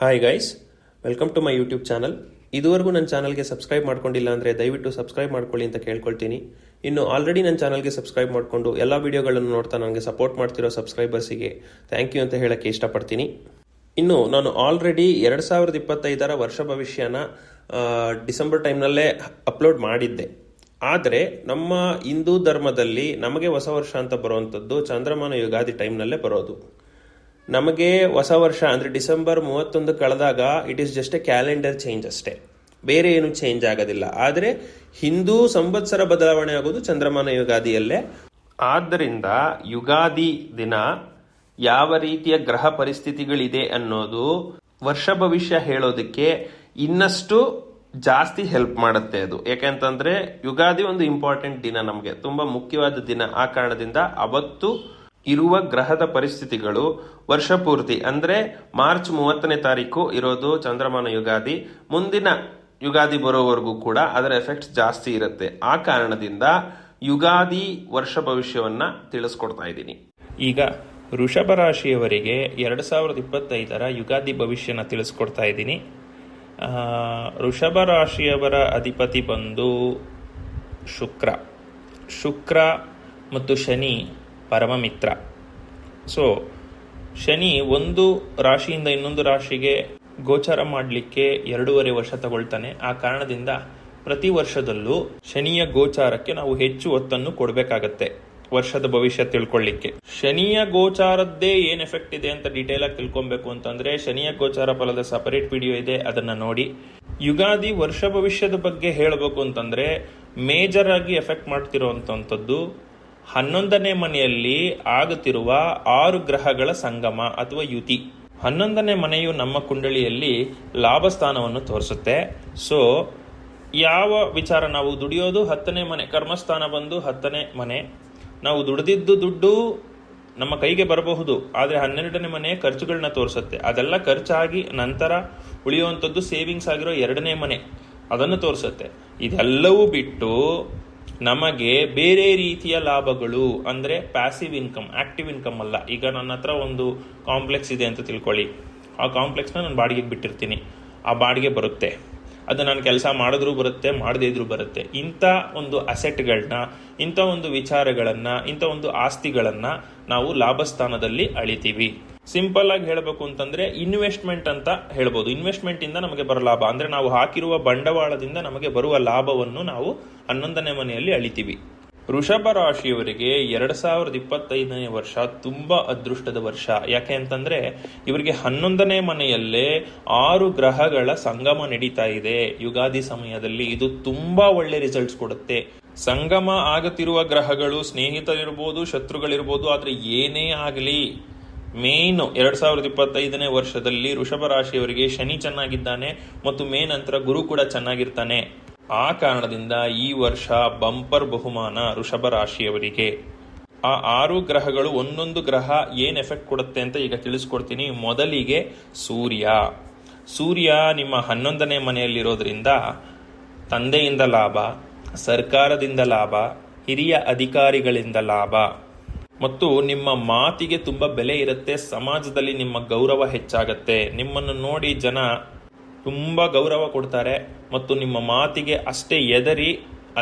Hi guys welcome to my YouTube channel ಇದುವರೆಗೂ ನನ್ನ ಚಾನಲ್ಗೆ ಸಬ್ಸ್ಕ್ರೈಬ್ ಮಾಡ್ಕೊಂಡಿಲ್ಲ ಅಂದರೆ ದಯವಿಟ್ಟು ಸಬ್ಸ್ಕ್ರೈಬ್ ಮಾಡ್ಕೊಳ್ಳಿ ಅಂತ ಕೇಳ್ಕೊಳ್ತೀನಿ. ಇನ್ನು ಆಲ್ರೆಡಿ ನನ್ನ ಚಾನಲ್ಗೆ ಸಬ್ಸ್ಕ್ರೈಬ್ ಮಾಡಿಕೊಂಡು ಎಲ್ಲ ವೀಡಿಯೋಗಳನ್ನು ನೋಡ್ತಾ ನನಗೆ ಸಪೋರ್ಟ್ ಮಾಡ್ತಿರೋ ಸಬ್ಸ್ಕ್ರೈಬರ್ಸಿಗೆ ಥ್ಯಾಂಕ್ ಯು ಅಂತ ಹೇಳೋಕ್ಕೆ ಇಷ್ಟಪಡ್ತೀನಿ. ಇನ್ನು ನಾನು ಆಲ್ರೆಡಿ ಎರಡು ಸಾವಿರದ ಇಪ್ಪತ್ತೈದರ ವರ್ಷ ಭವಿಷ್ಯನ ಡಿಸೆಂಬರ್ ಟೈಮ್ನಲ್ಲೇ ಅಪ್ಲೋಡ್ ಮಾಡಿದ್ದೆ. ಆದರೆ ನಮ್ಮ ಹಿಂದೂ ಧರ್ಮದಲ್ಲಿ ನಮಗೆ ಹೊಸ ವರ್ಷ ಅಂತ ಬರುವಂಥದ್ದು ಚಂದ್ರಮಾನ ಯುಗಾದಿ ಟೈಮ್ನಲ್ಲೇ ಬರೋದು. ನಮಗೆ ಹೊಸ ವರ್ಷ ಅಂದರೆ ಡಿಸೆಂಬರ್ ಮೂವತ್ತೊಂದು ಕಳೆದಾಗ it is just a calendar change ಅಷ್ಟೇ. ಬೇರೆ ಏನು ಚೇಂಜ್ ಆಗೋದಿಲ್ಲ. ಆದರೆ ಹಿಂದೂ ಸಂವತ್ಸರ ಬದಲಾವಣೆ ಆಗೋದು ಚಂದ್ರಮಾನ ಯುಗಾದಿಯಲ್ಲೇ. ಆದ್ದರಿಂದ ಯುಗಾದಿ ದಿನ ಯಾವ ರೀತಿಯ ಗ್ರಹ ಪರಿಸ್ಥಿತಿಗಳಿದೆ ಅನ್ನೋದು ವರ್ಷ ಭವಿಷ್ಯ ಹೇಳೋದಕ್ಕೆ ಇನ್ನಷ್ಟು ಜಾಸ್ತಿ ಹೆಲ್ಪ್ ಮಾಡುತ್ತೆ ಅದು. ಯಾಕೆಂತಂದ್ರೆ ಯುಗಾದಿ ಒಂದು ಇಂಪಾರ್ಟೆಂಟ್ ದಿನ ನಮಗೆ. ತುಂಬಾ ಮುಖ್ಯವಾದ ದಿನ ಆ ಕಾರಣದಿಂದ ಅವತ್ತು ಇರುವ ಗ್ರಹದ ಪರಿಸ್ಥಿತಿಗಳು ವರ್ಷ ಪೂರ್ತಿ ಅಂದ್ರೆ ಮಾರ್ಚ್ ಮೂವತ್ತನೇ ತಾರೀಕು ಇರೋದು ಚಂದ್ರಮಾನ ಯುಗಾದಿ. ಮುಂದಿನ ಯುಗಾದಿ ಬರೋವರೆಗೂ ಕೂಡ ಅದರ ಎಫೆಕ್ಟ್ಸ್ ಜಾಸ್ತಿ ಇರುತ್ತೆ. ಆ ಕಾರಣದಿಂದ ಯುಗಾದಿ ವರ್ಷ ಭವಿಷ್ಯವನ್ನ ತಿಳಿಸ್ಕೊಡ್ತಾ ಇದ್ದೀನಿ. ಈಗ ವೃಷಭ ರಾಶಿಯವರಿಗೆ ಎರಡು ಸಾವಿರದ ಇಪ್ಪತ್ತೈದರ ಯುಗಾದಿ ಭವಿಷ್ಯನ ತಿಳಿಸ್ಕೊಡ್ತಾ ಇದ್ದೀನಿ. ಋಷಭ ರಾಶಿಯವರ ಅಧಿಪತಿ ಬಂದು ಶುಕ್ರ. ಶುಕ್ರ ಮತ್ತು ಶನಿ ಪರಮ ಮಿತ್ರ ಸೊ ಶನಿ ಒಂದು ರಾಶಿಯಿಂದ ಇನ್ನೊಂದು ರಾಶಿಗೆ ಗೋಚಾರ ಮಾಡಲಿಕ್ಕೆ ಎರಡೂವರೆ ವರ್ಷ ತಗೊಳ್ತಾನೆ. ಆ ಕಾರಣದಿಂದ ಪ್ರತಿ ವರ್ಷದಲ್ಲೂ ಶನಿಯ ಗೋಚಾರಕ್ಕೆ ನಾವು ಹೆಚ್ಚು ಒತ್ತನ್ನು ಕೊಡಬೇಕಾಗತ್ತೆ ವರ್ಷದ ಭವಿಷ್ಯ ತಿಳ್ಕೊಳ್ಳಿಕ್ಕೆ. ಶನಿಯ ಗೋಚಾರದ್ದೇ ಏನು ಎಫೆಕ್ಟ್ ಇದೆ ಅಂತ ಡೀಟೇಲ್ ಆಗಿ ತಿಳ್ಕೊಬೇಕು ಅಂತಂದ್ರೆ ಶನಿಯ ಗೋಚಾರ ಫಲದ ಸಪರೇಟ್ ವಿಡಿಯೋ ಇದೆ, ಅದನ್ನ ನೋಡಿ. ಯುಗಾದಿ ವರ್ಷ ಭವಿಷ್ಯದ ಬಗ್ಗೆ ಹೇಳಬೇಕು ಅಂತಂದ್ರೆ ಮೇಜರ್ ಆಗಿ ಎಫೆಕ್ಟ್ ಮಾಡ್ತಿರುವಂತದ್ದು ಹನ್ನೊಂದನೇ ಮನೆಯಲ್ಲಿ ಆಗುತ್ತಿರುವ ಆರು ಗ್ರಹಗಳ ಸಂಗಮ ಅಥವಾ ಯುತಿ. ಹನ್ನೊಂದನೇ ಮನೆಯು ನಮ್ಮ ಕುಂಡಳಿಯಲ್ಲಿ ಲಾಭ ಸ್ಥಾನವನ್ನು ತೋರಿಸುತ್ತೆ. ಸೊ ಯಾವ ವಿಚಾರ ನಾವು ದುಡಿಯೋದು? ಹತ್ತನೇ ಮನೆ, ಕರ್ಮಸ್ಥಾನ ಬಂದು ಹತ್ತನೇ ಮನೆ. ನಾವು ದುಡಿದಿದ್ದು ದುಡ್ಡು ನಮ್ಮ ಕೈಗೆ ಬರಬಹುದು, ಆದರೆ ಹನ್ನೆರಡನೇ ಮನೆ ಖರ್ಚುಗಳನ್ನ ತೋರಿಸುತ್ತೆ. ಅದೆಲ್ಲ ಖರ್ಚಾಗಿ ನಂತರ ಉಳಿಯುವಂಥದ್ದು ಸೇವಿಂಗ್ಸ್ ಆಗಿರೋ ಎರಡನೇ ಮನೆ. ಅದನ್ನು ತೋರಿಸುತ್ತೆ. ಇದೆಲ್ಲವೂ ಬಿಟ್ಟು ನಮಗೆ ಬೇರೆ ರೀತಿಯ ಲಾಭಗಳು ಅಂದರೆ ಪ್ಯಾಸಿವ್ ಇನ್ಕಮ್ ಆಕ್ಟಿವ್ ಇನ್ಕಮ್ ಅಲ್ಲ. ಈಗ ನನ್ನ ಹತ್ರ ಒಂದು ಕಾಂಪ್ಲೆಕ್ಸ್ ಇದೆ ಅಂತ ತಿಳ್ಕೊಳ್ಳಿ. ಆ ಕಾಂಪ್ಲೆಕ್ಸ್ನ ನಾನು ಬಾಡಿಗೆಗೆ ಬಿಟ್ಟಿರ್ತೀನಿ. ಆ ಬಾಡಿಗೆ ಬರುತ್ತೆ. ಅದು ನಾನು ಕೆಲಸ ಮಾಡಿದ್ರೂ ಬರುತ್ತೆ, ಮಾಡದೇ ಇದ್ರೂ ಬರುತ್ತೆ. ಇಂಥ ಒಂದು ಅಸೆಟ್ಗಳನ್ನ ಇಂಥ ಒಂದು ವಿಚಾರಗಳನ್ನು, ಇಂಥ ಒಂದು ಆಸ್ತಿಗಳನ್ನು ನಾವು ಲಾಭಸ್ಥಾನದಲ್ಲಿ ಅಳಿತೀವಿ. ಸಿಂಪಲ್ ಆಗಿ ಹೇಳಬೇಕು ಅಂತಂದ್ರೆ ಇನ್ವೆಸ್ಟ್ಮೆಂಟ್ ಅಂತ ಹೇಳ್ಬೋದು. ಇನ್ವೆಸ್ಟ್ಮೆಂಟ್ ಇಂದ ನಮಗೆ ಬರೋ ಲಾಭ. ಅಂದ್ರೆ ನಾವು ಹಾಕಿರುವ ಬಂಡವಾಳದಿಂದ ನಮಗೆ ಬರುವ ಲಾಭವನ್ನು ನಾವು ಹನ್ನೊಂದನೇ ಮನೆಯಲ್ಲಿ ಅಳಿತೀವಿ. ವೃಷಭ ರಾಶಿಯವರಿಗೆ ಎರಡ್ ಸಾವಿರದ ಇಪ್ಪತ್ತೈದನೇ ವರ್ಷ ತುಂಬಾ ಅದೃಷ್ಟದ ವರ್ಷ. ಯಾಕೆ ಅಂತಂದ್ರೆ ಇವರಿಗೆ ಹನ್ನೊಂದನೇ ಮನೆಯಲ್ಲೇ ಆರು ಗ್ರಹಗಳ ಸಂಗಮ ನಡೀತಾ ಇದೆ. ಯುಗಾದಿ ಸಮಯದಲ್ಲಿ ಇದು ತುಂಬಾ ಒಳ್ಳೆ ರಿಸಲ್ಟ್ಸ್ ಕೊಡುತ್ತೆ. ಸಂಗಮ ಆಗುತ್ತಿರುವ ಗ್ರಹಗಳು ಸ್ನೇಹಿತರಿರ್ಬೋದು, ಶತ್ರುಗಳಿರ್ಬೋದು, ಆದ್ರೆ ಏನೇ ಆಗಲಿ ಮೇನ್ ಎರಡು ಸಾವಿರದ ಇಪ್ಪತ್ತೈದನೇ ವರ್ಷದಲ್ಲಿ ವೃಷಭ ರಾಶಿಯವರಿಗೆ ಶನಿ ಚೆನ್ನಾಗಿದ್ದಾನೆ ಮತ್ತು ಮೇ ನಂತರ ಗುರು ಕೂಡ ಚೆನ್ನಾಗಿರ್ತಾನೆ. ಆ ಕಾರಣದಿಂದ ಈ ವರ್ಷ ಬಂಪರ್ ಬಹುಮಾನ ವೃಷಭ ರಾಶಿಯವರಿಗೆ. ಆ ಆರು ಗ್ರಹಗಳು ಒಂದೊಂದು ಗ್ರಹ ಏನ್ ಎಫೆಕ್ಟ್ ಕೊಡುತ್ತೆ ಅಂತ ಈಗ ತಿಳಿಸ್ಕೊಡ್ತೀನಿ. ಮೊದಲಿಗೆ ಸೂರ್ಯ. ಸೂರ್ಯ ನಿಮ್ಮ ಹನ್ನೊಂದನೇ ಮನೆಯಲ್ಲಿರೋದ್ರಿಂದ ತಂದೆಯಿಂದ ಲಾಭ, ಸರ್ಕಾರದಿಂದ ಲಾಭ, ಹಿರಿಯ ಅಧಿಕಾರಿಗಳಿಂದ ಲಾಭ. ಮತ್ತು ನಿಮ್ಮ ಮಾತಿಗೆ ತುಂಬ ಬೆಲೆ ಇರುತ್ತೆ, ಸಮಾಜದಲ್ಲಿ ನಿಮ್ಮ ಗೌರವ ಹೆಚ್ಚಾಗತ್ತೆ. ನಿಮ್ಮನ್ನು ನೋಡಿ ಜನ ತುಂಬ ಗೌರವ ಕೊಡ್ತಾರೆ ಮತ್ತು ನಿಮ್ಮ ಮಾತಿಗೆ ಅಷ್ಟೇ ಎದರಿ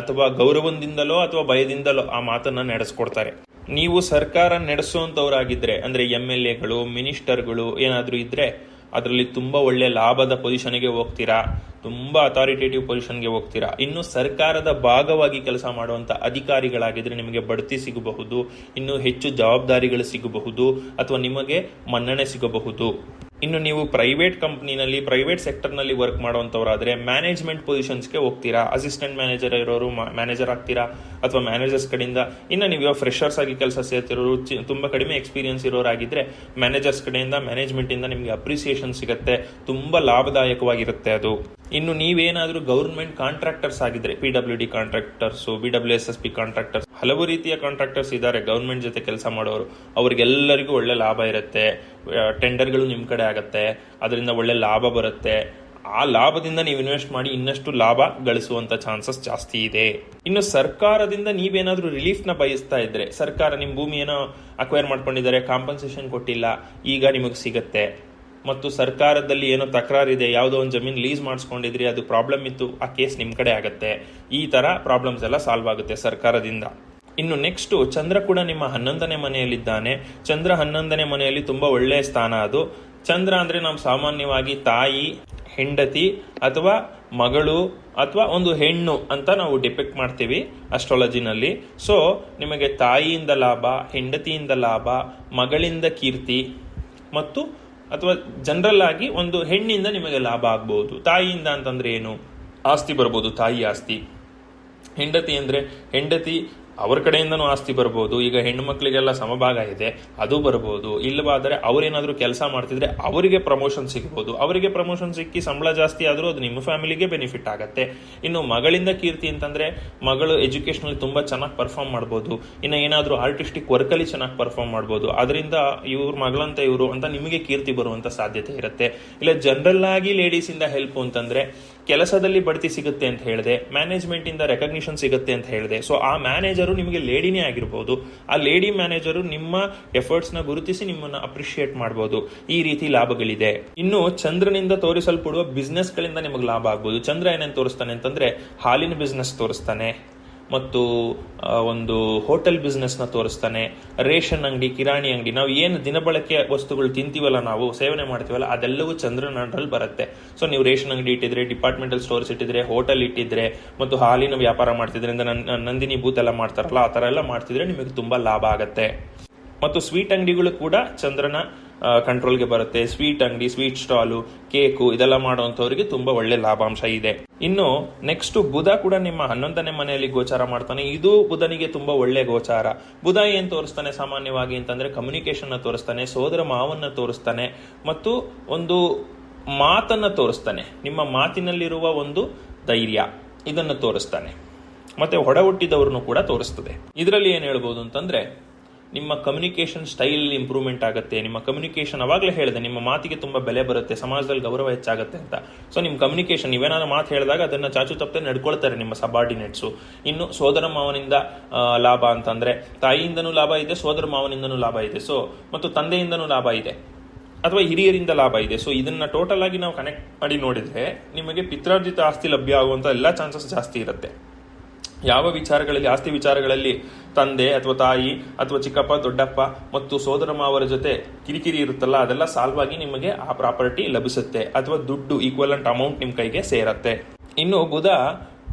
ಅಥವಾ ಗೌರವದಿಂದಲೋ ಅಥವಾ ಭಯದಿಂದಲೋ ಆ ಮಾತನ್ನ ನಡೆಸ್ಕೊಡ್ತಾರೆ. ನೀವು ಸರ್ಕಾರ ನಡೆಸುವಂಥವ್ರಾಗಿದ್ದರೆ ಅಂದ್ರೆ ಎಂ ಎಲ್ ಎಗಳು, ಮಿನಿಸ್ಟರ್ಗಳು ಏನಾದರೂ ಇದ್ರೆ ಅದರಲ್ಲಿ ತುಂಬ ಒಳ್ಳೆ ಲಾಭದ ಪೊಸಿಷನ್ಗೆ ಹೋಗ್ತೀರಾ, ತುಂಬ ಅಥಾರಿಟೇಟಿವ್ ಪೊಸಿಷನ್ಗೆ ಹೋಗ್ತೀರಾ. ಇನ್ನು ಸರ್ಕಾರದ ಭಾಗವಾಗಿ ಕೆಲಸ ಮಾಡುವಂತ ಅಧಿಕಾರಿಗಳಾಗಿದ್ರೆ ನಿಮಗೆ ಬಡ್ತಿ ಸಿಗಬಹುದು, ಇನ್ನು ಹೆಚ್ಚು ಜವಾಬ್ದಾರಿಗಳು ಸಿಗಬಹುದು, ಅಥವಾ ನಿಮಗೆ ಮನ್ನಣೆ ಸಿಗಬಹುದು. ಇನ್ನು ನೀವು ಪ್ರೈವೇಟ್ ಕಂಪ್ನಿನಲ್ಲಿ ಪ್ರೈವೇಟ್ ಸೆಕ್ಟರ್ನಲ್ಲಿ ವರ್ಕ್ ಮಾಡುವಂತವರಾದ್ರೆ ಮ್ಯಾನೇಜ್ಮೆಂಟ್ ಪೊಸಿಷನ್ಸ್ಗೆ ಹೋಗ್ತೀರಾ? ಅಸಿಸ್ಟೆಂಟ್ ಮ್ಯಾನೇಜರ್ ಇರೋರು ಮ್ಯಾನೇಜರ್ ಆಗ್ತೀರಾ? ಅಥವಾ ಮ್ಯಾನೇಜರ್ಸ್ ಕಡೆಯಿಂದ ಇನ್ನು ನೀವು ಫ್ರೆಶರ್ಸ್ ಆಗಿ ಕೆಲಸ ಸೇರ್ತಿರೋರು, ಚಿ- ತುಂಬಾ ಕಡಿಮೆ ಎಕ್ಸ್ಪೀರಿಯನ್ಸ್ ಇರೋರಾಗಿದ್ದರೆ ಮ್ಯಾನೇಜರ್ಸ್ ಕಡೆಯಿಂದ ಮ್ಯಾನೇಜ್ಮೆಂಟ್ ಇಂದ ನಿಮಗೆ ಅಪ್ರಿಸಿಯೇಷನ್ ಸಿಗುತ್ತೆ. ತುಂಬಾ ಲಾಭದಾಯಕವಾಗಿರುತ್ತೆ ಅದು. ಇನ್ನು ನೀವೇನಾದರೂ ಗೌರ್ಮೆಂಟ್ ಕಾಂಟ್ರಾಕ್ಟರ್ಸ್ ಆಗಿದ್ರೆ P W D contractors B W S S P contractors ಹಲವು ರೀತಿಯ ಕಾಂಟ್ರಾಕ್ಟರ್ಸ್ ಇದ್ದಾರೆ ಗೌರ್ಮೆಂಟ್ ಜೊತೆ ಕೆಲಸ ಮಾಡೋರು. ಅವ್ರಿಗೆಲ್ಲರಿಗೂ ಒಳ್ಳೆ ಲಾಭ ಇರುತ್ತೆ. ಟೆಂಡರ್ಗಳು ನಿಮ್ಮ ಕಡೆ ಆಗತ್ತೆ. ಅದರಿಂದ ಒಳ್ಳೆ ಲಾಭ ಬರುತ್ತೆ. ಆ ಲಾಭದಿಂದ ನೀವು ಇನ್ವೆಸ್ಟ್ ಮಾಡಿ ಇನ್ನಷ್ಟು ಲಾಭ ಗಳಿಸುವಂತ ಚಾನ್ಸಸ್ ಜಾಸ್ತಿ ಇದೆ. ಇನ್ನು ಸರ್ಕಾರದಿಂದ ನೀವೇನಾದರೂ ರಿಲೀಫ್ನ ಬಯಸ್ತಾ ಇದ್ರೆ, ಸರ್ಕಾರ ನಿಮ್ಮ ಭೂಮಿಯನ್ನು ಅಕ್ವೈರ್ ಮಾಡ್ಕೊಂಡಿದ್ದಾರೆ ಕಾಂಪನ್ಸೇಷನ್ ಕೊಟ್ಟಿಲ್ಲ, ಈಗ ನಿಮಗೆ ಸಿಗತ್ತೆ. ಮತ್ತು ಸರ್ಕಾರದಲ್ಲಿ ಏನೋ ತಕರಾರಿದೆ, ಯಾವುದೋ ಒಂದು ಜಮೀನು ಲೀಸ್ ಮಾಡಿಸ್ಕೊಂಡಿದ್ರಿ, ಅದು ಪ್ರಾಬ್ಲಮ್ ಇತ್ತು, ಆ ಕೇಸ್ ನಿಮ್ಮ ಕಡೆ ಆಗುತ್ತೆ. ಈ ತರ ಪ್ರಾಬ್ಲಮ್ಸ್ ಎಲ್ಲ ಸಾಲ್ವ್ ಆಗುತ್ತೆ ಸರ್ಕಾರದಿಂದ. ಇನ್ನು ನೆಕ್ಸ್ಟ್, ಚಂದ್ರ ಕೂಡ ನಿಮ್ಮ ಹನ್ನೊಂದನೇ ಮನೆಯಲ್ಲಿದ್ದಾನೆ. ಚಂದ್ರ ಹನ್ನೊಂದನೇ ಮನೆಯಲ್ಲಿ ತುಂಬಾ ಒಳ್ಳೆಯ ಸ್ಥಾನ ಅದು. ಚಂದ್ರ ಅಂದ್ರೆ ನಾವು ಸಾಮಾನ್ಯವಾಗಿ ತಾಯಿ, ಹೆಂಡತಿ, ಅಥವಾ ಮಗಳು, ಅಥವಾ ಒಂದು ಹೆಣ್ಣು ಅಂತ ನಾವು ಡಿಪೆಕ್ಟ್ ಮಾಡ್ತೀವಿ ಅಸ್ಟ್ರಾಲಜಿನಲ್ಲಿ ಸೊ ನಿಮಗೆ ತಾಯಿಯಿಂದ ಲಾಭ, ಹೆಂಡತಿಯಿಂದ ಲಾಭ, ಮಗಳಿಂದ ಕೀರ್ತಿ, ಮತ್ತು ಅಥವಾ ಜನರಲ್ ಆಗಿ ಒಂದು ಹೆಣ್ಣಿಂದ ನಿಮಗೆ ಲಾಭ ಆಗ್ಬೋದು. ತಾಯಿಯಿಂದ ಅಂತಂದ್ರೆ ಏನು? ಆಸ್ತಿ ಬರ್ಬೋದು, ತಾಯಿ ಆಸ್ತಿ. ಹೆಂಡತಿ ಅಂದ್ರೆ ಹೆಂಡತಿ ಅವ್ರ ಕಡೆಯಿಂದನೂ ಆಸ್ತಿ ಬರ್ಬೋದು, ಈಗ ಹೆಣ್ಣು ಮಕ್ಕಳಿಗೆಲ್ಲ ಸಮಭಾಗ ಇದೆ, ಅದು ಬರ್ಬೋದು, ಇಲ್ಲವಾದರೆ ಅವರೇನಾದರೂ ಕೆಲಸ ಮಾಡ್ತಿದ್ರೆ ಅವರಿಗೆ ಪ್ರಮೋಷನ್ ಸಿಗ್ಬೋದು. ಅವರಿಗೆ ಪ್ರಮೋಷನ್ ಸಿಕ್ಕಿ ಸಂಬಳ ಜಾಸ್ತಿ ಆದರೂ ಅದು ನಿಮ್ಮ ಫ್ಯಾಮಿಲಿಗೆ ಬೆನಿಫಿಟ್ ಆಗುತ್ತೆ. ಇನ್ನು ಮಗಳಿಂದ ಕೀರ್ತಿ ಅಂತಂದ್ರೆ, ಮಗಳು ಎಜುಕೇಶನಲ್ಲಿ ತುಂಬಾ ಚೆನ್ನಾಗಿ ಪರ್ಫಾರ್ಮ್ ಮಾಡ್ಬೋದು, ಇನ್ನು ಏನಾದ್ರೂ ಆರ್ಟಿಸ್ಟಿಕ್ ವರ್ಕಲ್ಲಿ ಚೆನ್ನಾಗಿ ಪರ್ಫಾರ್ಮ್ ಮಾಡ್ಬೋದು ಅದರಿಂದ ಇವ್ರ ಮಗಳಂತ ಇವರು ಅಂತ ನಿಮಗೆ ಕೀರ್ತಿ ಬರುವಂತ ಸಾಧ್ಯತೆ ಇರುತ್ತೆ. ಇಲ್ಲ ಜನರಲ್ ಆಗಿ ಲೇಡೀಸ್ ಇಂದ ಹೆಲ್ಪ್ ಅಂತಂದ್ರೆ ಕೆಲಸದಲ್ಲಿ ಬಡ್ತಿ ಸಿಗುತ್ತೆ ಅಂತ ಹೇಳಿದೆ ಮ್ಯಾನೇಜ್ಮೆಂಟ್ ಇಂದ ರೆಕಗ್ನಿಷನ್ ಸಿಗುತ್ತೆ ಅಂತ ಹೇಳಿದೆ. ಸೊ ಆ ಮ್ಯಾನೇಜರು ನಿಮಗೆ ಲೇಡಿನೇ ಆಗಿರ್ಬೋದು. ಆ ಲೇಡಿ ಮ್ಯಾನೇಜರು ನಿಮ್ಮ ಎಫರ್ಟ್ಸ್ನ ಗುರುತಿಸಿ ನಿಮ್ಮನ್ನ ಅಪ್ರಿಶಿಯೇಟ್ ಮಾಡಬಹುದು ಈ ರೀತಿ ಲಾಭಗಳಿದೆ. ಇನ್ನು ಚಂದ್ರನಿಂದ ತೋರಿಸಲ್ಪಡುವ ಬಿಸ್ನೆಸ್ಗಳಿಂದ ನಿಮಗೆ ಲಾಭ ಆಗ್ಬೋದು. ಚಂದ್ರ ಏನೇನು ತೋರಿಸ್ತಾನೆ ಅಂತಂದ್ರೆ ಹಾಲಿನ ಬಿಸ್ನೆಸ್ ತೋರಿಸ್ತಾನೆ. ಮತ್ತು ಒಂದು ಹೋಟೆಲ್ ಬಿಸ್ನೆಸ್ನ ತೋರಿಸ್ತಾನೆ. ರೇಷನ್ ಅಂಗಡಿ, ಕಿರಾಣಿ ಅಂಗಡಿ. ನಾವು ಏನು ದಿನಬಳಕೆ ವಸ್ತುಗಳು ತಿಂತೀವಲ್ಲ ನಾವು, ಸೇವನೆ ಮಾಡ್ತೀವಲ್ಲ, ಅದೆಲ್ಲವೂ ಚಂದ್ರನ ಅಂಡರಲ್ಲಿ ಬರುತ್ತೆ. ಸೊ, ನೀವು ರೇಷನ್ ಅಂಗಡಿ ಇಟ್ಟಿದ್ರೆ, ಡಿಪಾರ್ಟ್ಮೆಂಟಲ್ ಸ್ಟೋರ್ಸ್ ಇಟ್ಟಿದ್ರೆ, ಹೋಟೆಲ್ ಇಟ್ಟಿದ್ರೆ, ಮತ್ತು ಹಾಲಿನ ವ್ಯಾಪಾರ ಮಾಡ್ತಿದ್ರಿಂದ ನನ್- ನಂದಿನಿ ಬೂತ್ ಎಲ್ಲ ಮಾಡ್ತಾರಲ್ಲ, ಆ ಥರ ಎಲ್ಲ ಮಾಡ್ತಿದ್ರೆ ನಿಮಗೆ ತುಂಬಾ ಲಾಭ ಆಗುತ್ತೆ. ಮತ್ತು ಸ್ವೀಟ್ ಅಂಗಡಿಗಳು ಕೂಡ ಚಂದ್ರನ ಕಂಟ್ರೋಲ್ಗೆ ಬರುತ್ತೆ. ಸ್ವೀಟ್ ಅಂಗಡಿ ಸ್ವೀಟ್ ಸ್ಟಾಲು ಕೇಕು ಇದೆಲ್ಲ ಮಾಡುವಂತವರಿಗೆ ತುಂಬಾ ಒಳ್ಳೆ ಲಾಭಾಂಶ ಇದೆ. ಇನ್ನು ನೆಕ್ಸ್ಟ್ ಬುಧ ಕೂಡ ನಿಮ್ಮ ಹನ್ನೊಂದನೇ ಮನೆಯಲ್ಲಿ ಗೋಚಾರ ಮಾಡ್ತಾನೆ. ಇದು ಬುಧನಿಗೆ ತುಂಬಾ ಒಳ್ಳೆ ಗೋಚಾರ. ಬುಧ ಏನ್ ತೋರಿಸ್ತಾನೆ ಸಾಮಾನ್ಯವಾಗಿ ಅಂತಂದ್ರೆ ಕಮ್ಯುನಿಕೇಶನ್ ತೋರಿಸ್ತಾನೆ, ಸೋದರ ಮಾವನ್ನ ತೋರಿಸ್ತಾನೆ ಮತ್ತು ಒಂದು ಮಾತನ್ನ ತೋರಿಸ್ತಾನೆ. ನಿಮ್ಮ ಮಾತಿನಲ್ಲಿರುವ ಒಂದು ಧೈರ್ಯ ಇದನ್ನು ತೋರಿಸ್ತಾನೆ. ಮತ್ತೆ ಹೊಡ ಹುಟ್ಟಿದವ್ರನ್ನು ಕೂಡ ತೋರಿಸ್ತದೆ. ಇದರಲ್ಲಿ ಏನ್ ಹೇಳ್ಬೋದು ಅಂತಂದ್ರೆ ನಿಮ್ಮ ಕಮ್ಯುನಿಕೇಷನ್ ಸ್ಟೈಲ್ ಇಂಪ್ರೂವ್ಮೆಂಟ್ ಆಗುತ್ತೆ, ನಿಮ್ಮ ಕಮ್ಯುನಿಕೇಷನ್ ಅವಾಗಲೇ ಹೇಳಿದೆ, ನಿಮ್ಮ ಮಾತಿಗೆ ತುಂಬ ಬೆಲೆ ಬರುತ್ತೆ, ಸಮಾಜದಲ್ಲಿ ಗೌರವ ಹೆಚ್ಚಾಗುತ್ತೆ ಅಂತ. ಸೊ ನಿಮ್ಮ ಕಮ್ಯುನಿಕೇಷನ್ ನೀವೇನಾದ್ರು ಮಾತು ಹೇಳಿದಾಗ ಅದನ್ನು ಚಾಚು ತಪ್ಪದೆ ನಡ್ಕೊಳ್ತಾರೆ ನಿಮ್ಮ ಸಬಾರ್ಡಿನೇಟ್ಸು ಇನ್ನು ಸೋದರ ಮಾವನಿಂದ ಲಾಭ ಅಂತಂದರೆ, ತಾಯಿಯಿಂದನೂ ಲಾಭ ಇದೆ, ಸೋದರ ಮಾವನಿಂದನೂ ಲಾಭ ಇದೆ. ಸೊ ಮತ್ತು ತಂದೆಯಿಂದನೂ ಲಾಭ ಇದೆ. ಅಥವಾ ಹಿರಿಯರಿಂದ ಲಾಭ ಇದೆ. ಸೊ ಇದನ್ನ ಟೋಟಲ್ ಆಗಿ ನಾವು ಕನೆಕ್ಟ್ ಮಾಡಿ ನೋಡಿದ್ರೆ, ನಿಮಗೆ ಪಿತ್ರಾರ್ಜಿತ ಆಸ್ತಿ ಲಭ್ಯ ಆಗುವಂತ ಎಲ್ಲಾ ಚಾನ್ಸಸ್ ಜಾಸ್ತಿ ಇರುತ್ತೆ. ಯಾವ ವಿಚಾರಗಳಲ್ಲಿ, ಆಸ್ತಿ ವಿಚಾರಗಳಲ್ಲಿ ತಂದೆ ಅಥವಾ ತಾಯಿ ಅಥವಾ ಚಿಕ್ಕಪ್ಪ, ದೊಡ್ಡಪ್ಪ ಮತ್ತು ಸೋದರ ಮಾವರ ಜೊತೆ ಕಿರಿಕಿರಿ ಇರುತ್ತಲ್ಲ, ಅದೆಲ್ಲ ಸಾಲ್ವ್ ಆಗಿ ನಿಮಗೆ ಆ ಪ್ರಾಪರ್ಟಿ ಲಭಿಸುತ್ತೆ. ಅಥವಾ ದುಡ್ಡು ಈಕ್ವಲೆಂಟ್ ಅಮೌಂಟ್ ನಿಮ್ಮ ಕೈಗೆ ಸೇರತ್ತೆ. ಇನ್ನು ಬುಧ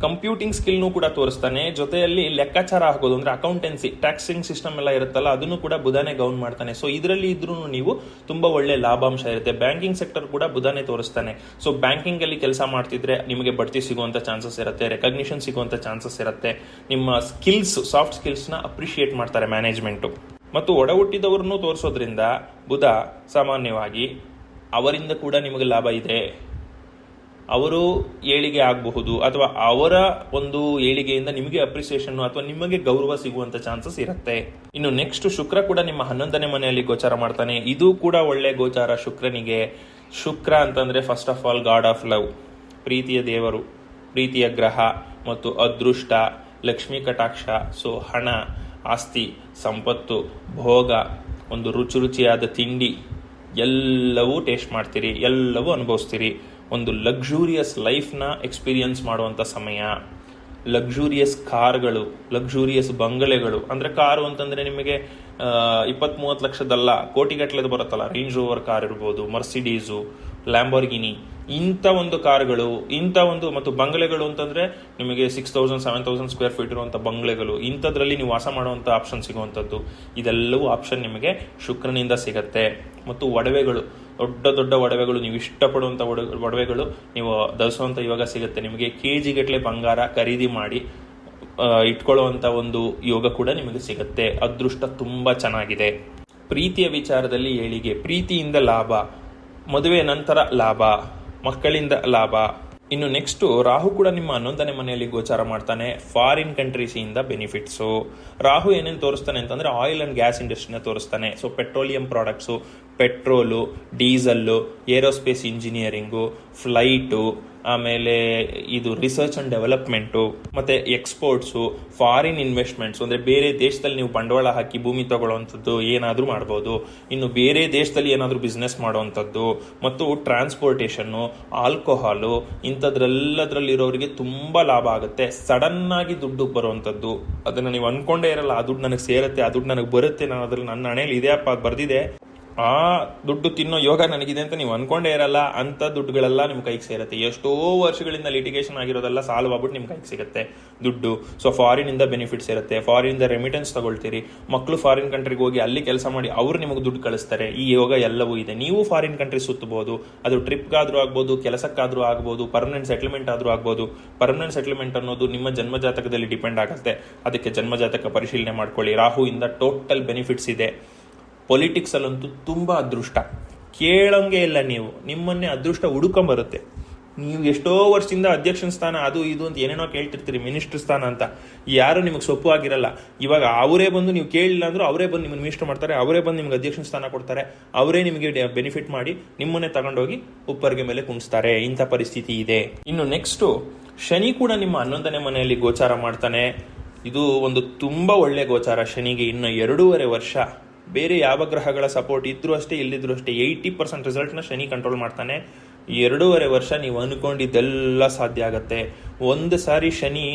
ಕಂಪ್ಯೂಟಿಂಗ್ ಸ್ಕಿಲ್ನು ಕೂಡ ತೋರಿಸ್ತಾನೆ. ಜೊತೆಯಲ್ಲಿ ಲೆಕ್ಕಾಚಾರ ಹಾಕೋದು ಅಂದ್ರೆ ಅಕೌಂಟೆನ್ಸಿ ಟ್ಯಾಕ್ಸಿಂಗ್ ಸಿಸ್ಟಮ್ ಎಲ್ಲ ಇರುತ್ತಲ್ಲ, ಅದನ್ನು ಕೂಡ ಬುಧಾನೆ ಗೌನ್ ಮಾಡ್ತಾನೆ. ಸೊ ಇದರಲ್ಲಿ ಇದ್ರೂ ನೀವು ತುಂಬಾ ಒಳ್ಳೆ ಲಾಭಾಂಶ ಇರುತ್ತೆ. ಬ್ಯಾಂಕಿಂಗ್ ಸೆಕ್ಟರ್ ಕೂಡ ಬುಧಾನೆ ತೋರಿಸ್ತಾನೆ. ಸೊ ಬ್ಯಾಂಕಿಂಗ್ ಅಲ್ಲಿ ಕೆಲಸ ಮಾಡ್ತಿದ್ರೆ ನಿಮಗೆ ಬಡ್ತಿ ಸಿಗುವಂತ ಚಾನ್ಸಸ್ ಇರುತ್ತೆ ರೆಕಗ್ನಿಷನ್ ಸಿಗುವಂತ ಚಾನ್ಸಸ್ ಇರುತ್ತೆ. ನಿಮ್ಮ ಸ್ಕಿಲ್ಸ್ ಸಾಫ್ಟ್ ಸ್ಕಿಲ್ಸ್ ಅಪ್ರಿಷಿಯೇಟ್ ಮಾಡ್ತಾರೆ ಮ್ಯಾನೇಜ್ಮೆಂಟ್ ಮತ್ತು ಒಡ ಹುಟ್ಟಿದವ್ರನ್ನೂ ತೋರಿಸೋದ್ರಿಂದ ಬುಧ ಸಾಮಾನ್ಯವಾಗಿ ಅವರಿಂದ ಕೂಡ ನಿಮಗೆ ಲಾಭ ಇದೆ. ಅವರು ಏಳಿಗೆ ಆಗಬಹುದು ಅಥವಾ ಅವರ ಒಂದು ಏಳಿಗೆಯಿಂದ ನಿಮಗೆ ಅಪ್ರಿಸಿಯೇಷನ್ ಅಥವಾ ನಿಮಗೆ ಗೌರವ ಸಿಗುವಂತ ಚಾನ್ಸಸ್ ಇರುತ್ತೆ. ಇನ್ನು ನೆಕ್ಸ್ಟ್ ಶುಕ್ರ ಕೂಡ ನಿಮ್ಮ ಹನ್ನೊಂದನೇ ಮನೆಯಲ್ಲಿ ಗೋಚಾರ ಮಾಡ್ತಾನೆ. ಇದು ಕೂಡ ಒಳ್ಳೆ ಗೋಚಾರ ಶುಕ್ರನಿಗೆ. ಶುಕ್ರ ಅಂತಂದ್ರೆ first of all god of love ಪ್ರೀತಿಯ ದೇವರು, ಪ್ರೀತಿಯ ಗ್ರಹ ಮತ್ತು ಅದೃಷ್ಟ, ಲಕ್ಷ್ಮೀ ಕಟಾಕ್ಷ ಸೊ ಹಣ, ಆಸ್ತಿ, ಸಂಪತ್ತು, ಭೋಗ, ಒಂದು ರುಚಿ ರುಚಿಯಾದ ತಿಂಡಿ, ಎಲ್ಲವೂ ಟೇಸ್ಟ್ ಮಾಡ್ತೀರಿ, ಎಲ್ಲವೂ ಅನುಭವಿಸ್ತೀರಿ. ಒಂದು ಲಕ್ಸುರಿಯಸ್ ಲೈಫ್ನ ಎಕ್ಸ್ಪೀರಿಯನ್ಸ್ ಮಾಡುವಂಥ ಸಮಯ. ಲಕ್ಸುರಿಯಸ್ ಕಾರ್ಗಳು ಲಕ್ಸುರಿಯಸ್ ಬಂಗಲೆಗಳು. ಅಂದರೆ ಕಾರು ಅಂತಂದರೆ ನಿಮಗೆ ಇಪ್ಪತ್ತ್ ಮೂವತ್ತು ಲಕ್ಷದಲ್ಲ ಕೋಟಿಗಟ್ಟಲೆದು ಬರುತ್ತಲ್ಲ. ರೇಂಜ್ ರೋವರ್ ಕಾರ್ ಇರ್ಬೋದು ಮರ್ಸಿಡೀಸು ಲ್ಯಾಂಬೋರ್ಗಿನಿ ಇಂಥ ಒಂದು ಕಾರ್ಗಳು, ಇಂಥ ಒಂದು ಮತ್ತು ಬಂಗ್ಲೆಗಳು ಅಂತಂದ್ರೆ ನಿಮಗೆ six thousand seven thousand square feet ಇರುವಂಥ ಬಂಗ್ಲೆಗಳು. ಇಂಥದ್ರಲ್ಲಿ ನೀವು ವಾಸ ಮಾಡುವಂಥ ಆಪ್ಷನ್ ಸಿಗುವಂಥದ್ದು. ಇದೆಲ್ಲವೂ ಆಪ್ಷನ್ ನಿಮಗೆ ಶುಕ್ರನಿಂದ ಸಿಗತ್ತೆ. ಮತ್ತು ಒಡವೆಗಳು, ದೊಡ್ಡ ದೊಡ್ಡ ಒಡವೆಗಳು, ನೀವು ಇಷ್ಟಪಡುವಂಥ ಒಡ, ಒಡವೆಗಳು ನೀವು ಧರಿಸುವಂಥ ಯೋಗ ಸಿಗುತ್ತೆ. ನಿಮಗೆ ಕೆ ಗಟ್ಟಲೆ ಬಂಗಾರ ಖರೀದಿ ಮಾಡಿ ಇಟ್ಕೊಳ್ಳುವಂಥ ಒಂದು ಯೋಗ ಕೂಡ ನಿಮಗೆ ಸಿಗುತ್ತೆ. ಅದೃಷ್ಟ ತುಂಬಾ ಚೆನ್ನಾಗಿದೆ. ಪ್ರೀತಿಯ ವಿಚಾರದಲ್ಲಿ ಏಳಿಗೆ ಪ್ರೀತಿಯಿಂದ ಲಾಭ. ಮದುವೆ ನಂತರ ಲಾಭ, ಮಕ್ಕಳಿಂದ ಲಾಭ. ಇನ್ನು ನೆಕ್ಸ್ಟ್ ರಾಹು ಕೂಡ ನಿಮ್ಮ ಹನ್ನೊಂದನೇ ಮನೆಯಲ್ಲಿ ಗೋಚಾರ ಮಾಡ್ತಾನೆ. ಫಾರಿನ್ ಕಂಟ್ರೀಸ್ ಇಂದ ಬೆನಿಫಿಟ್ಸು ರಾಹು ಏನೇನು ತೋರಿಸ್ತಾನೆ ಅಂತಂದ್ರೆ ಆಯಿಲ್ ಆ್ಯಂಡ್ ಗ್ಯಾಸ್ ಇಂಡಸ್ಟ್ರಿನ ತೋರಿಸ್ತಾನೆ. So petroleum products petrol diesel aerospace engineering flight ಆಮೇಲೆ ಇದು ರಿಸರ್ಚ್ ಅಂಡ್ ಡೆವಲಪ್ಮೆಂಟು ಮತ್ತೆ ಎಕ್ಸ್ಪೋರ್ಟ್ಸು ಫಾರಿನ್ ಇನ್ವೆಸ್ಟ್ಮೆಂಟ್ಸ್ ಅಂದ್ರೆ ಬೇರೆ ದೇಶದಲ್ಲಿ ನೀವು ಬಂಡವಾಳ ಹಾಕಿ ಭೂಮಿ ತಗೊಳ್ಳೋವಂಥದ್ದು ಏನಾದರೂ ಮಾಡ್ಬೋದು. ಇನ್ನು ಬೇರೆ ದೇಶದಲ್ಲಿ ಏನಾದರೂ ಬಿಸ್ನೆಸ್ ಮಾಡುವಂಥದ್ದು, ಮತ್ತು ಟ್ರಾನ್ಸ್ಪೋರ್ಟೇಷನ್ನು ಆಲ್ಕೋಹಾಲು ಇಂಥದ್ರೆಲ್ಲದ್ರಲ್ಲಿರೋರಿಗೆ ತುಂಬ ಲಾಭ ಆಗುತ್ತೆ. ಸಡನ್ ಆಗಿ ದುಡ್ಡು ಬರುವಂಥದ್ದು, ಅದನ್ನು ನೀವು ಅನ್ಕೊಂಡೇ ಇರಲ್ಲ, ಆ ದುಡ್ಡು ನನಗೆ ಸೇರುತ್ತೆ, ಆ ದುಡ್ಡು ನನಗೆ ಬರುತ್ತೆ ನಾನು ಅದ್ರಲ್ಲಿ ನನ್ನ ಹಣೆಯಲ್ಲಿ ಇದೆಯಪ್ಪ ಬರ್ದಿದೆ. ಆ ದುಡ್ಡು ತಿನ್ನೋ ಯೋಗ ನನಗಿದೆ ಅಂತ ನೀವು ಅನ್ಕೊಂಡೇ ಇರಲ್ಲ, ಅಂತ ದುಡ್ಡುಗಳೆಲ್ಲ ನಿಮ್ಮ ಕೈಗೆ ಸೇರುತ್ತೆ. ಎಷ್ಟೋ ವರ್ಷಗಳಿಂದ ಲಿಟಿಗೇಷನ್ ಆಗಿರೋದೆಲ್ಲ ಸಾಲ್ವ್ ಆಗ್ಬಿಟ್ಟು ನಿಮ್ಮ ಕೈಗೆ ಸಿಗುತ್ತೆ ದುಡ್ಡು. ಸೊ ಫಾರಿನ್ ಇಂದ ಬೆನಿಫಿಟ್ಸ್ ಇರುತ್ತೆ ಫಾರಿನ್ ಇಂದ ರೆಮಿಟೆನ್ಸ್ ತಗೊಳ್ತೀರಿ ಮಕ್ಕಳು ಫಾರಿನ್ ಕಂಟ್ರಿಗೆ ಹೋಗಿ ಅಲ್ಲಿ ಕೆಲಸ ಮಾಡಿ ಅವ್ರು ನಿಮಗೆ ದುಡ್ಡು ಕಳಿಸ್ತಾರೆ. ಈ ಯೋಗ ಎಲ್ಲವೂ ಇದೆ. ನೀವು ಫಾರಿನ್ ಕಂಟ್ರಿ ಸುತ್ತಬಹುದು. ಅದು ಟ್ರಿಪ್ಗಾದ್ರೂ ಆಗ್ಬೋದು, ಕೆಲಸಕ್ಕಾದ್ರೂ ಆಗ್ಬೋದು ಪರ್ಮನೆಂಟ್ ಸೆಟ್ಲ್ಮೆಂಟ್ ಆದ್ರೂ ಆಗ್ಬೋದು. ಪರ್ಮನೆಂಟ್ ಸೆಟ್ಲ್ಮೆಂಟ್ ಅನ್ನೋದು ನಿಮ್ಮ ಜನ್ಮ ಜಾತಕದಲ್ಲಿ ಡಿಪೆಂಡ್ ಆಗುತ್ತೆ. ಅದಕ್ಕೆ ಜನ್ಮ ಜಾತಕ ಪರಿಶೀಲನೆ ಮಾಡ್ಕೊಳ್ಳಿ. ರಾಹು ಇಂದ ಟೋಟಲ್ ಬೆನಿಫಿಟ್ಸ್ ಇದೆ. ಪೊಲಿಟಿಕ್ಸ್ ತುಂಬ ತುಂಬಾ ಅದೃಷ್ಟ. ಕೇಳಂಗೆ ಇಲ್ಲ ನೀವು. ನಿಮ್ಮನ್ನೇ ಅದೃಷ್ಟ ಹುಡುಕೊಂಬರುತ್ತೆ. ನೀವು ಎಷ್ಟೋ ವರ್ಷದಿಂದ ಅಧ್ಯಕ್ಷನ ಸ್ಥಾನ ಅದು ಇದು ಅಂತ ಏನೇನೋ ಕೇಳ್ತಿರ್ತೀರಿ, ಮಿನಿಸ್ಟರ್ ಸ್ಥಾನ ಅಂತ. ಯಾರು ನಿಮಗೆ ಸೊಪ್ಪು ಆಗಿರಲ್ಲ. ಇವಾಗ ಅವರೇ ಬಂದು ನೀವು ಕೇಳಿಲ್ಲ ಅಂದ್ರೂ ಅವರೇ ಬಂದು ನಿಮ್ಮನ್ನು ಮಿನಿಸ್ಟರ್ ಮಾಡ್ತಾರೆ, ಅವರೇ ಬಂದು ನಿಮ್ಗೆ ಅಧ್ಯಕ್ಷನ ಸ್ಥಾನ ಕೊಡ್ತಾರೆ, ಅವರೇ ನಿಮಗೆ ಬೆನಿಫಿಟ್ ಮಾಡಿ ನಿಮ್ಮನ್ನೇ ತಗೊಂಡೋಗಿ ಉಪ್ಪರಿಗೆ ಮೇಲೆ ಕುಣಿಸ್ತಾರೆ. ಇಂಥ ಪರಿಸ್ಥಿತಿ ಇದೆ. ಇನ್ನು ನೆಕ್ಸ್ಟು ಶನಿ ಕೂಡ ನಿಮ್ಮ ಹನ್ನೊಂದನೇ ಮನೆಯಲ್ಲಿ ಗೋಚಾರ ಮಾಡ್ತಾನೆ. ಇದು ಒಂದು ತುಂಬ ಒಳ್ಳೆ ಗೋಚಾರ. ಶನಿಗೆ ಇನ್ನು ಎರಡೂವರೆ ವರ್ಷ. ಬೇರೆ ಯಾವ ಗ್ರಹಗಳ ಸಪೋರ್ಟ್ ಇದ್ರೂ ಅಷ್ಟೇ ಇಲ್ಲಿದ್ರು ಅಷ್ಟೇ ಏಯ್ಟಿ ಪರ್ಸೆಂಟ್ ರಿಸಲ್ಟ್ನ ಶನಿ ಕಂಟ್ರೋಲ್ ಮಾಡ್ತಾನೆ. ಎರಡೂವರೆ ವರ್ಷ ನೀವು ಅನ್ಕೊಂಡಿದ್ದೆಲ್ಲ ಸಾಧ್ಯ ಆಗತ್ತೆ. ಒಂದು ಸಾರಿ ಶನಿ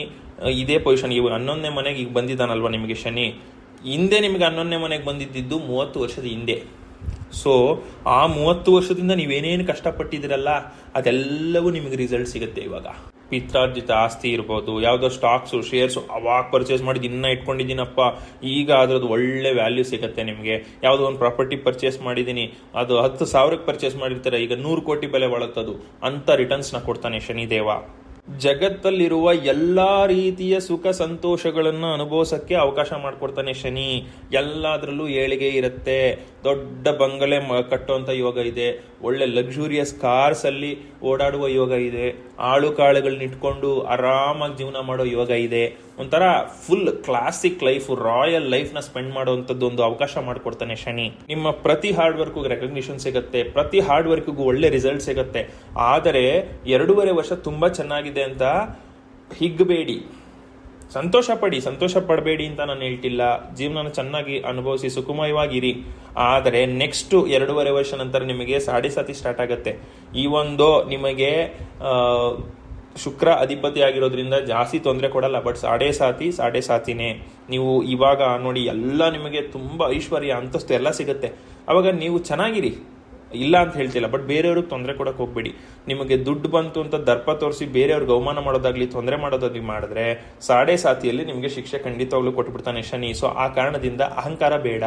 ಇದೇ ಪೊಸಿಷನ್ ಇವಾಗ ಹನ್ನೊಂದನೇ ಮನೆಗೆ ಈಗ ಬಂದಿದ್ದಾನಲ್ವ ನಿಮಗೆ ಶನಿ? ಹಿಂದೆ ನಿಮಗೆ ಹನ್ನೊಂದನೇ ಮನೆಗೆ ಬಂದಿದ್ದಿದ್ದು ಮೂವತ್ತು ವರ್ಷದ ಹಿಂದೆ. ಸೊ ಆ ಮೂವತ್ತು ವರ್ಷದಿಂದ ನೀವೇನೇನು ಕಷ್ಟಪಟ್ಟಿದ್ದೀರಲ್ಲ, ಅದೆಲ್ಲವೂ ನಿಮಗೆ ರಿಸಲ್ಟ್ ಸಿಗುತ್ತೆ ಇವಾಗ. ಪಿತ್ರಾರ್ಜಿತ ಆಸ್ತಿ ಇರ್ಬೋದು, ಯಾವುದೋ ಸ್ಟಾಕ್ಸು ಶೇರ್ಸು ಅವಾಗ ಪರ್ಚೇಸ್ ಮಾಡಿದ್ದು ದಿನ ಇಟ್ಕೊಂಡಿದ್ದೀನಪ್ಪ, ಈಗ ಅದ್ರದ್ದು ಒಳ್ಳೆ ವ್ಯಾಲ್ಯೂ ಸಿಗುತ್ತೆ ನಿಮಗೆ. ಯಾವುದೋ ಒಂದು ಪ್ರಾಪರ್ಟಿ ಪರ್ಚೇಸ್ ಮಾಡಿದ್ದೀನಿ ಅದು ಹತ್ತು ಸಾವಿರಕ್ಕೆ ಪರ್ಚೇಸ್ ಮಾಡಿರ್ತಾರೆ, ಈಗ ನೂರು ಕೋಟಿ ಬೆಲೆ ಬಾಳುತ್ತದು ಅಂತ ರಿಟರ್ನ್ಸ್ನ ಕೊಡ್ತಾನೆ ಶನಿದೇವ. ಜಗತ್ತಲ್ಲಿರುವ ಎಲ್ಲ ರೀತಿಯ ಸುಖ ಸಂತೋಷಗಳನ್ನು ಅನುಭವಿಸಕ್ಕೆ ಅವಕಾಶ ಮಾಡಿಕೊಡ್ತಾನೆ ಶನಿ. ಎಲ್ಲದರಲ್ಲೂ ಏಳಿಗೆ ಇರುತ್ತೆ. ದೊಡ್ಡ ಬಂಗಲೆ ಕಟ್ಟುವಂತ ಯೋಗ ಇದೆ. ಒಳ್ಳೆ ಲಕ್ಸುರಿಯಸ್ ಕಾರ್ಸ್ ಅಲ್ಲಿ ಓಡಾಡುವ ಯೋಗ ಇದೆ. ಆಳು ಕಾಳುಗಳನ್ನ ಇಟ್ಕೊಂಡು ಆರಾಮಾಗಿ ಜೀವನ ಮಾಡೋ ಯೋಗ ಇದೆ. ಒಂಥರ ಫುಲ್ ಕ್ಲಾಸಿಕ್ ಲೈಫ್ ರಾಯಲ್ ಲೈಫ್ನ ಸ್ಪೆಂಡ್ ಮಾಡುವಂತದ್ದು ಒಂದು ಅವಕಾಶ ಮಾಡಿಕೊಡ್ತಾನೆ ಶನಿ. ನಿಮ್ಮ ಪ್ರತಿ ಹಾರ್ಡ್ ವರ್ಕ್ ರೆಕಗ್ನಿಷನ್ ಸಿಗುತ್ತೆ, ಪ್ರತಿ ಹಾರ್ಡ್ ವರ್ಕ್ಗೂ ಒಳ್ಳೆ ರಿಸಲ್ಟ್ ಸಿಗುತ್ತೆ. ಆದರೆ ಎರಡೂವರೆ ವರ್ಷ ತುಂಬಾ ಚೆನ್ನಾಗಿದೆ ಅಂತ ಹಿಗ್ಬೇಡಿ. ಸಂತೋಷ ಪಡಿ, ಸಂತೋಷ ಪಡಬೇಡಿ ಅಂತ ನಾನು ಹೇಳ್ತಿಲ್ಲ. ಜೀವನ ಚೆನ್ನಾಗಿ ಅನುಭವಿಸಿ ಸುಖಮಯವಾಗಿರಿ. ಆದರೆ ನೆಕ್ಸ್ಟ್ ಎರಡೂವರೆ ವರ್ಷ ನಂತರ ನಿಮಗೆ ಸಾಡೆ ಸಾತಿ ಸ್ಟಾರ್ಟ್ ಆಗುತ್ತೆ. ಈ ಒಂದು ನಿಮಗೆ ಶುಕ್ರ ಅಧಿಪತಿ ಆಗಿರೋದ್ರಿಂದ ಜಾಸ್ತಿ ತೊಂದರೆ ಕೊಡಲ್ಲ ಬಟ್ ಸಾಡೆ ಸಾತಿ, ಸಾಡೆ ಸಾತಿನೇ. ನೀವು ಇವಾಗ ನೋಡಿ ಎಲ್ಲ ನಿಮಗೆ ತುಂಬ ಐಶ್ವರ್ಯ, ಅಂತಸ್ತು ಎಲ್ಲ ಸಿಗುತ್ತೆ. ಅವಾಗ ನೀವು ಚೆನ್ನಾಗಿರಿ. ಇಲ್ಲ ಅಂತ ಹೇಳ್ತಿಲ್ಲ ಬಟ್ ಬೇರೆಯವ್ರಿಗೆ ತೊಂದರೆ ಕೊಡೋಕೆ ಹೋಗ್ಬೇಡಿ. ನಿಮಗೆ ದುಡ್ಡು ಬಂತು ಅಂತ ದರ್ಪ ತೋರಿಸಿ ಬೇರೆಯವ್ರಿಗೆ ಅವಮಾನ ಮಾಡೋದಾಗ್ಲಿ, ತೊಂದರೆ ಮಾಡೋದಾಗ್ಲಿ ಮಾಡಿದ್ರೆ ಸಾಡೆ ಸಾತಿಯಲ್ಲಿ ನಿಮಗೆ ಶಿಕ್ಷೆ ಖಂಡಿತವಾಗ್ಲೂ ಕೊಟ್ಬಿಡ್ತಾನೆ ಶನಿ. ಸೊ ಆ ಕಾರಣದಿಂದ ಅಹಂಕಾರ ಬೇಡ.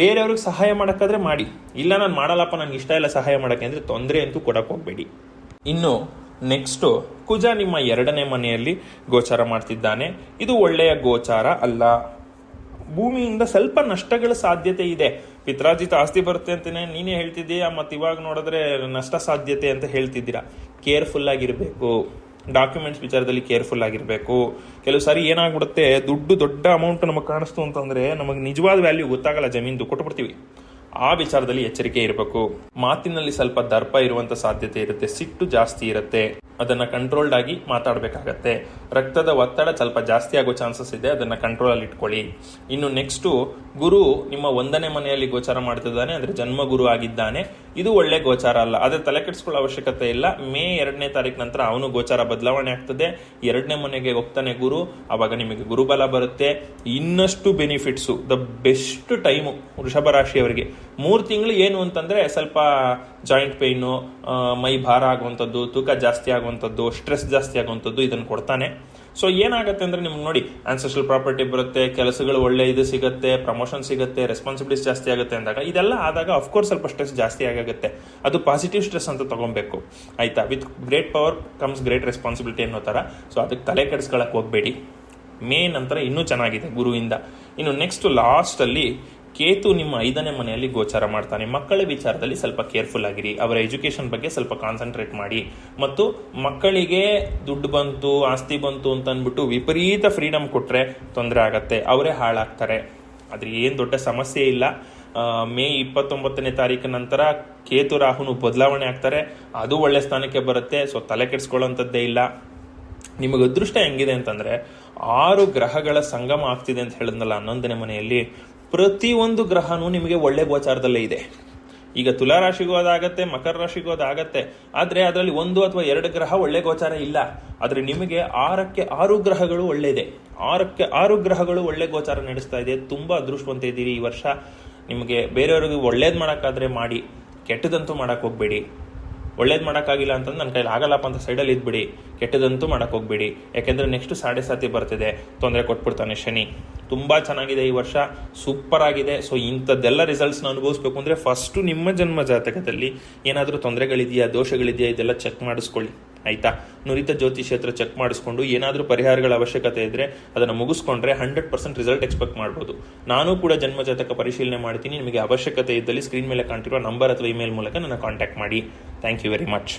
ಬೇರೆಯವ್ರಿಗೆ ಸಹಾಯ ಮಾಡಕ್ಕಾದ್ರೆ ಮಾಡಿ. ಇಲ್ಲ, ನಾನು ಮಾಡಲ್ಲಪ್ಪ, ನನಗೆ ಇಷ್ಟ ಇಲ್ಲ ಸಹಾಯ ಮಾಡೋಕ್ಕೆ. ಅಂದರೆ ತೊಂದರೆ ಅಂತೂ ಕೊಡೋಕೆ ಹೋಗ್ಬೇಡಿ. ಇನ್ನು ನೆಕ್ಸ್ಟ್ ಕುಜ ನಿಮ್ಮ ಎರಡನೇ ಮನೆಯಲ್ಲಿ ಗೋಚಾರ ಮಾಡ್ತಿದ್ದಾನೆ. ಇದು ಒಳ್ಳೆಯ ಗೋಚಾರ ಅಲ್ಲ. ಭೂಮಿಯಿಂದ ಸ್ವಲ್ಪ ನಷ್ಟಗಳ ಸಾಧ್ಯತೆ ಇದೆ. ಪಿತ್ರಾಜಿತ ಆಸ್ತಿ ಬರುತ್ತೆ ಅಂತಲೇ ನೀನೇ ಹೇಳ್ತಿದ್ದೀಯಾ? ಮತ್ತು ಇವಾಗ ನೋಡಿದ್ರೆ ನಷ್ಟ ಸಾಧ್ಯತೆ ಅಂತ ಹೇಳ್ತಿದ್ದೀರಾ? ಕೇರ್ಫುಲ್ ಆಗಿರಬೇಕು. ಡಾಕ್ಯುಮೆಂಟ್ಸ್ ವಿಚಾರದಲ್ಲಿ ಕೇರ್ಫುಲ್ ಆಗಿರಬೇಕು. ಕೆಲವು ಸಾರಿ ಏನಾಗ್ಬಿಡುತ್ತೆ? ದುಡ್ಡು ದೊಡ್ಡ ಅಮೌಂಟ್ ನಮಗೆ ಕಾಣಿಸ್ತು ಅಂತಂದ್ರೆ ನಮಗೆ ನಿಜವಾದ ವ್ಯಾಲ್ಯೂ ಗೊತ್ತಾಗಲ್ಲ. ಜಮೀನ್ದು ಕೊಟ್ಬಿಡ್ತೀವಿ. ಆ ವಿಚಾರದಲ್ಲಿ ಎಚ್ಚರಿಕೆ ಇರಬೇಕು. ಮಾತಿನಲ್ಲಿ ಸ್ವಲ್ಪ ದರ್ಪ ಇರುವಂತ ಸಾಧ್ಯತೆ ಇರುತ್ತೆ, ಸಿಟ್ಟು ಜಾಸ್ತಿ ಇರುತ್ತೆ. ಅದನ್ನ ಕಂಟ್ರೋಲ್ಡ್ ಆಗಿ ಮಾತಾಡಬೇಕಾಗತ್ತೆ. ರಕ್ತದ ಒತ್ತಡ ಸ್ವಲ್ಪ ಜಾಸ್ತಿ ಆಗೋ ಚಾನ್ಸಸ್ ಇದೆ, ಅದನ್ನ ಕಂಟ್ರೋಲ್ ಅಲ್ಲಿ ಇಟ್ಕೊಳ್ಳಿ. ಇನ್ನು ನೆಕ್ಸ್ಟ್ ಗುರು ನಿಮ್ಮ ಒಂದನೇ ಮನೆಯಲ್ಲಿ ಗೋಚಾರ ಮಾಡ್ತಿದ್ದಾನೆ, ಅಂದ್ರೆ ಜನ್ಮ ಗುರು ಆಗಿದ್ದಾನೆ. ಇದು ಒಳ್ಳೆ ಗೋಚಾರ ಅಲ್ಲ. ಅದೇ ತಲೆ ಕೆಡಿಸ್ಕೊಳ್ಳೋ ಅವಶ್ಯಕತೆ ಇಲ್ಲ. ಮೇ ಎರಡನೇ ತಾರೀಕು ನಂತರ ಅವನು ಗೋಚಾರ ಬದಲಾವಣೆ ಆಗ್ತದೆ. ಎರಡನೇ ಮನೆಗೆ ಹೋಗ್ತಾನೆ ಗುರು. ಅವಾಗ ನಿಮಗೆ ಗುರುಬಲ ಬರುತ್ತೆ. ಇನ್ನಷ್ಟು ಬೆನಿಫಿಟ್ಸು ದ ಬೆಸ್ಟ್ ಟೈಮು ವೃಷಭ ರಾಶಿಯವರಿಗೆ. ಮೂರು ತಿಂಗಳು ಏನು ಅಂತಂದ್ರೆ ಸ್ವಲ್ಪ ಜಾಯಿಂಟ್ ಪೈನು ಮೈ ಭಾರ ಆಗುವಂಥದ್ದು, ತೂಕ ಜಾಸ್ತಿ ಆಗುವಂಥದ್ದು ಸ್ಟ್ರೆಸ್ ಜಾಸ್ತಿ ಆಗುವಂಥದ್ದು ಇದನ್ನು ಕೊಡ್ತಾನೆ. ಸೊ ಏನಾಗುತ್ತೆ ಅಂದ್ರೆ ನಿಮ್ಗೆ ನೋಡಿ ಆನ್ಸೆಸ್ಟ್ರಲ್ ಪ್ರಾಪರ್ಟಿ ಬರುತ್ತೆ, ಕೆಲಸಗಳು ಒಳ್ಳೆ ಇದು ಸಿಗುತ್ತೆ ಪ್ರಮೋಷನ್ ಸಿಗುತ್ತೆ ರೆಸ್ಪಾನ್ಸಿಬಿಲಿಟೀಸ್ ಜಾಸ್ತಿ ಆಗುತ್ತೆ ಅಂದಾಗ, ಇದೆಲ್ಲ ಆದಾಗ ಅಫ್ಕೋರ್ಸ್ ಸ್ವಲ್ಪ ಸ್ಟ್ರೆಸ್ ಜಾಸ್ತಿ ಆಗುತ್ತೆ ಅದು ಪಾಸಿಟಿವ್ ಸ್ಟ್ರೆಸ್ ಅಂತ ತಗೊಬೇಕು ಆಯ್ತಾ? With great power comes great responsibility ಅನ್ನೋ ತರ. ಸೊ ಅದಕ್ಕೆ ತಲೆ ಕೆಡಿಸ್ಕೊಳಕ್ಕೆ ಹೋಗಬೇಡಿ. ಮೇನ್ ಅಂತರ ಇನ್ನೂ ಚೆನ್ನಾಗಿದೆ ಗುರುವಿಂದ. ಇನ್ನು ನೆಕ್ಸ್ಟ್ ಲಾಸ್ಟ್ ಅಲ್ಲಿ ಕೇತು ನಿಮ್ಮ ಐದನೇ ಮನೆಯಲ್ಲಿ ಗೋಚಾರ ಮಾಡ್ತಾನೆ. ಮಕ್ಕಳ ವಿಚಾರದಲ್ಲಿ ಸ್ವಲ್ಪ ಕೇರ್ಫುಲ್ ಆಗಿರಿ. ಅವರ ಎಜುಕೇಶನ್ ಬಗ್ಗೆ ಸ್ವಲ್ಪ ಕಾನ್ಸಂಟ್ರೇಟ್ ಮಾಡಿ. ಮತ್ತು ಮಕ್ಕಳಿಗೆ ದುಡ್ಡು ಬಂತು, ಆಸ್ತಿ ಬಂತು ಅಂತ ಅಂದ್ಬಿಟ್ಟು ವಿಪರೀತ ಫ್ರೀಡಮ್ ಕೊಟ್ರೆ ತೊಂದರೆ ಆಗತ್ತೆ. ಅವರೇ ಹಾಳಾಗ್ತಾರೆ. ಆದರೆ ಏನು ದೊಡ್ಡ ಸಮಸ್ಯೆ ಇಲ್ಲ. ಮೇ ಇಪ್ಪತ್ತೊಂಬತ್ತನೇ ತಾರೀಕು ನಂತರ ಕೇತು ರಾಹುನು ಬದಲಾವಣೆ ಆಗ್ತಾರೆ. ಅದು ಒಳ್ಳೆ ಸ್ಥಾನಕ್ಕೆ ಬರುತ್ತೆ. ಸೊ, ತಲೆ ಕೆಡಿಸ್ಕೊಳ್ಳೋಂಥದ್ದೇ ಇಲ್ಲ. ನಿಮಗೆ ಅದೃಷ್ಟ ಹೆಂಗಿದೆ ಅಂತಂದ್ರೆ, ಆರು ಗ್ರಹಗಳ ಸಂಗಮ ಆಗ್ತಿದೆ ಅಂತ ಹೇಳಿದ್ನಲ್ಲ, ಹನ್ನೊಂದನೇ ಮನೆಯಲ್ಲಿ. ಪ್ರತಿಯೊಂದು ಗ್ರಹನೂ ನಿಮಗೆ ಒಳ್ಳೆ ಗೋಚಾರದಲ್ಲೇ ಇದೆ. ಈಗ ತುಲಾ ರಾಶಿಗೂ ಅದಾಗತ್ತೆ, ಮಕರ ರಾಶಿಗೂ ಅದಾಗತ್ತೆ, ಆದ್ರೆ ಅದರಲ್ಲಿ ಒಂದು ಅಥವಾ ಎರಡು ಗ್ರಹ ಒಳ್ಳೆ ಗೋಚಾರ ಇಲ್ಲ. ಆದ್ರೆ ನಿಮಗೆ ಆರಕ್ಕೆ ಆರು ಗ್ರಹಗಳು ಒಳ್ಳೆಯದೆ ಆರಕ್ಕೆ ಆರು ಗ್ರಹಗಳು ಒಳ್ಳೆ ಗೋಚಾರ ನಡೆಸ್ತಾ ಇದೆ. ತುಂಬಾ ಅದೃಷ್ಟವಂತ ಇದ್ದೀರಿ ಈ ವರ್ಷ. ನಿಮಗೆ ಬೇರೆಯವ್ರಿಗೆ ಒಳ್ಳೇದು ಮಾಡಕ್ಕಾದ್ರೆ ಮಾಡಿ, ಕೆಟ್ಟದಂತೂ ಮಾಡಕ್ ಹೋಗ್ಬೇಡಿ. ಒಳ್ಳೇದು ಮಾಡೋಕ್ಕಾಗಿಲ್ಲ ಅಂತಂದ್ರೆ ನನ್ನ ಕೈಲಿ ಆಗಲ್ಲಪ್ಪ ಅಂತ ಸೈಡಲ್ಲಿ ಇದ್ಬಿಡಿ. ಕೆಟ್ಟದಂತೂ ಮಾಡಕ್ಕೆ ಹೋಗ್ಬೇಡಿ. ಯಾಕೆಂದರೆ ನೆಕ್ಸ್ಟ್ ಸಾಡೆ ಸಾತಿ ಬರ್ತಿದೆ. ತೊಂದರೆ ಕೊಟ್ಬಿಡ್ತಾನೆ ಶನಿ. ತುಂಬ ಚೆನ್ನಾಗಿದೆ ಈ ವರ್ಷ. ಸೂಪರ್ ಆಗಿದೆ. ಸೊ ಇಂಥದ್ದೆಲ್ಲ ರಿಸಲ್ಟ್ಸ್ನ ಅನುಭವಿಸ್ಬೇಕು ಅಂದರೆ ಫಸ್ಟು ನಿಮ್ಮ ಜನ್ಮ ಜಾತಕದಲ್ಲಿ ಏನಾದರೂ ತೊಂದರೆಗಳಿದೆಯಾ, ದೋಷಗಳಿದೆಯಾ, ಇದೆಲ್ಲ ಚೆಕ್ ಮಾಡಿಸ್ಕೊಳ್ಳಿ. ಆಯ್ತಾ? ನುರಿತ ಜ್ಯೋತಿಷಿ ಹತ್ರ ಚೆಕ್ ಮಾಡಿಸ್ಕೊಂಡು ಏನಾದರೂ ಪರಿಹಾರಗಳ ಅವಶ್ಯಕತೆ ಇದ್ರೆ ಅದನ್ನು ಮುಗಿಸ್ಕೊಂಡ್ರೆ ಹಂಡ್ರೆಡ್ ಪರ್ಸೆಂಟ್ ರಿಸಲ್ಟ್ ಎಕ್ಸ್ಪೆಕ್ಟ್ ಮಾಡ್ಬೋದು. ನಾನು ಕೂಡ ಜನ್ಮಜಾತಕ ಪರಿಶೀಲನೆ ಮಾಡ್ತೀನಿ. ನಿಮಗೆ ಅವಶ್ಯಕತೆ ಇದ್ದಲ್ಲಿ ಸ್ಕ್ರೀನ್ ಮೇಲೆ ಕಾಣ್ತಿರುವ ನಂಬರ್ ಅಥವಾ ಇಮೇಲ್ ಮೂಲಕ ನನ್ನ ಕಾಂಟ್ಯಾಕ್ಟ್ ಮಾಡಿ. Thank you very much